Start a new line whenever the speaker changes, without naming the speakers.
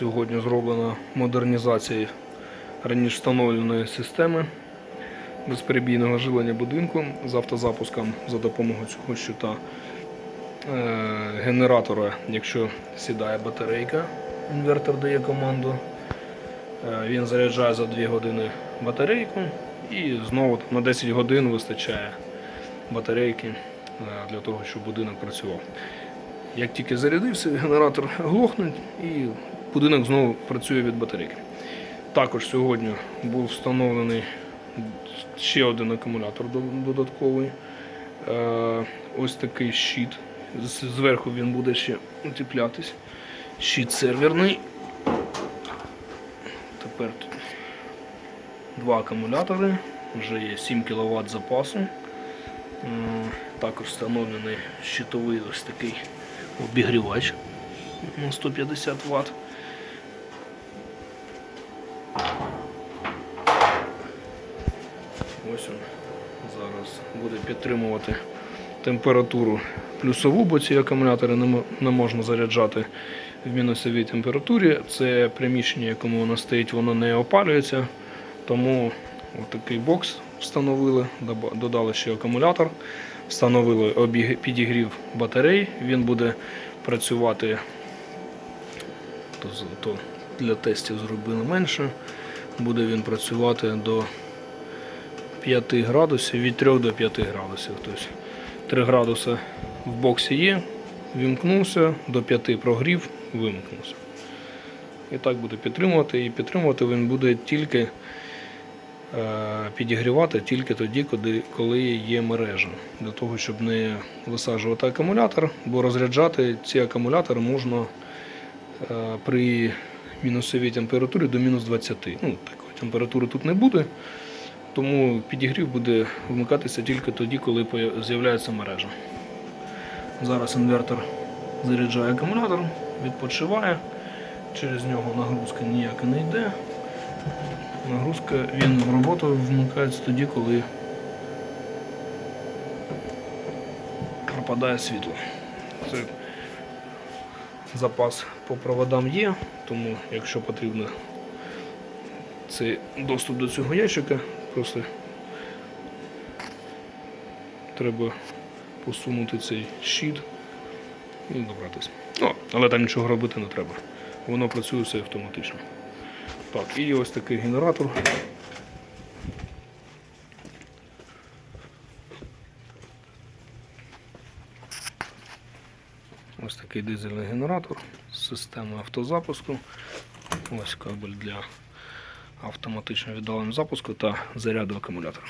Сьогодні зроблена модернізація раніше встановленої системи безперебійного жилення будинку з автозапуском за допомогою цього щита е, генератора, якщо сідає батарейка, інвертор дає команду. Е, Він заряджає за 2 години батарейку і знову на 10 годин вистачає батарейки е, для того, щоб будинок працював. Як тільки зарядився, генератор глохне і будинок знову працює від батарейки. Також сьогодні був встановлений ще один акумулятор додатковий. Е, Ось такий щит. Зверху він буде ще утеплятись. Щит серверний. Тепер тут два акумулятори, вже є 7 кВт запасу. Е, Також встановлений щитовий ось такий обігрівач на 150 Вт. Ось він зараз буде підтримувати температуру плюсову, бо ці акумулятори не можна заряджати в мінусовій температурі. Це приміщення, якому воно стоїть, воно не опалюється. Тому такий бокс встановили, додали ще акумулятор, встановили підігрів батарей. Він буде працювати то для тестів зробили менше. Буде він працювати до 5 градусів, від 3 до 5 градусів. Тобто 3 градуси в боксі є, вімкнувся, до 5 прогрів, вимкнувся. І так буде підтримувати. І підтримувати він буде тільки е, підігрівати тільки тоді, коли, є мережа. Для того, щоб не висаджувати акумулятор, бо розряджати ці акумулятори можна е, при мінусовій температурі до мінус 20. Ну, такої температури тут не буде. Тому підігрів буде вмикатися тільки тоді, коли з'являється мережа. Зараз інвертор заряджає акумулятор, відпочиває, через нього нагрузка ніяка не йде. Нагрузка він в роботу вмикається тоді, коли пропадає світло. Це запас по проводам є, тому якщо потрібно це доступ до цього ящика, просто треба посунути цей щит і добратися. О, але там нічого робити не треба. Воно працює все автоматично. Так, і ось такий генератор. Ось такий дизельний генератор з системою автозапуску. Ось кабель для автоматично віддаленого запуску та заряду акумулятора.